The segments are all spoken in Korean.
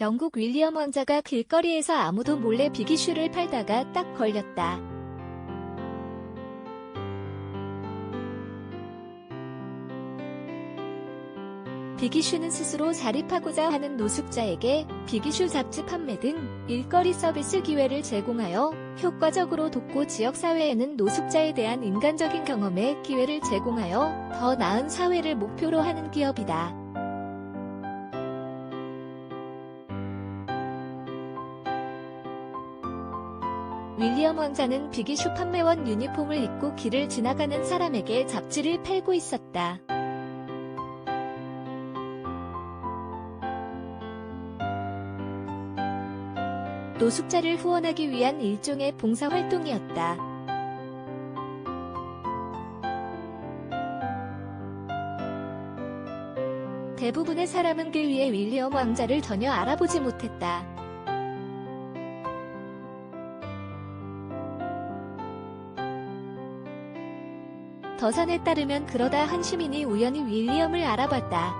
영국 윌리엄 왕자가 길거리에서 아무도 몰래 비기슈를 팔다가 딱 걸렸다. 비기슈는 스스로 자립하고자 하는 노숙자에게 비기슈 잡지 판매 등 일거리 서비스 기회를 제공하여 효과적으로 돕고 지역사회에는 노숙자에 대한 인간적인 경험에 기회를 제공하여 더 나은 사회를 목표로 하는 기업이다. 윌리엄 왕자는 비기슈 판매원 유니폼을 입고 길을 지나가는 사람에게 잡지를 팔고 있었다. 노숙자를 후원하기 위한 일종의 봉사활동이었다. 대부분의 사람은 그 위에 윌리엄 왕자를 전혀 알아보지 못했다. 더산에 따르면 그러다 한 시민이 우연히 윌리엄을 알아봤다.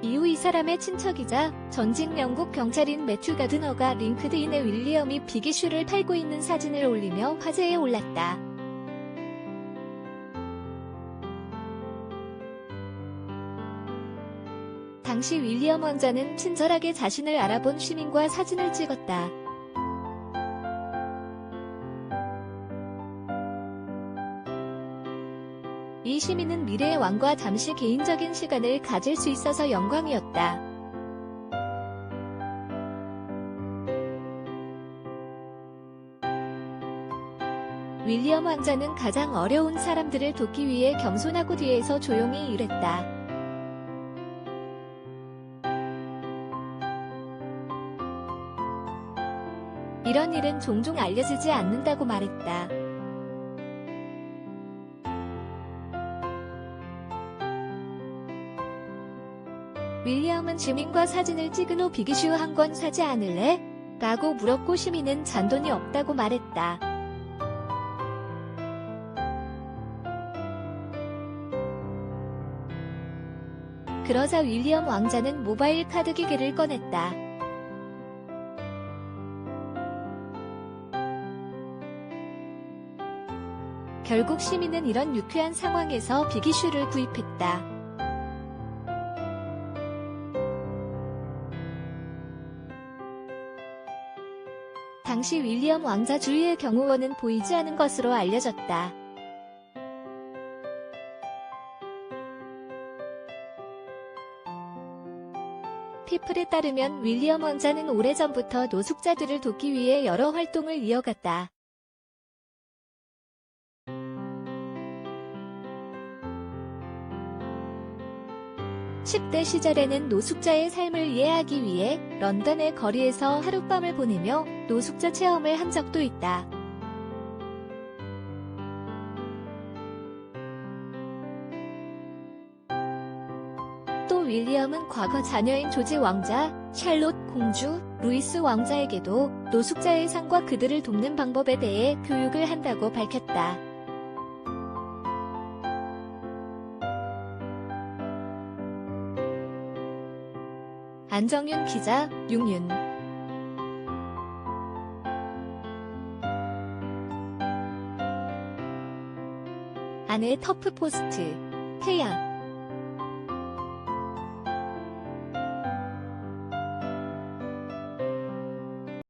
이후 이 사람의 친척이자 전직 영국 경찰인 매튜 가드너가 링크드인에 윌리엄이 비기슈를 팔고 있는 사진을 올리며 화제에 올랐다. 당시 윌리엄 왕자는 친절하게 자신을 알아본 시민과 사진을 찍었다. 이 시민은 미래의 왕과 잠시 개인적인 시간을 가질 수 있어서 영광이었다. 윌리엄 왕자는 가장 어려운 사람들을 돕기 위해 겸손하고 뒤에서 조용히 일했다. 이런 일은 종종 알려지지 않는다고 말했다. 윌리엄은 시민과 사진을 찍은 후 비기슈 한 권 사지 않을래? 라고 물었고 시민은 잔돈이 없다고 말했다. 그러자 윌리엄 왕자는 모바일 카드 기기를 꺼냈다. 결국 시민은 이런 유쾌한 상황에서 비기슈를 구입했다. 당시 윌리엄 왕자 주위의 경호원은 보이지 않은 것으로 알려졌다. 피플에 따르면 윌리엄 왕자는 오래전부터 노숙자들을 돕기 위해 여러 활동을 이어갔다. 10대 시절에는 노숙자의 삶을 이해하기 위해 런던의 거리에서 하룻밤을 보내며 노숙자 체험을 한 적도 있다. 또 윌리엄은 과거 자녀인 조지 왕자, 샬롯 공주, 루이스 왕자에게도 노숙자의 삶과 그들을 돕는 방법에 대해 교육을 한다고 밝혔다. 안정윤 기자, 육윤. 아내 터프 포스트, 태양.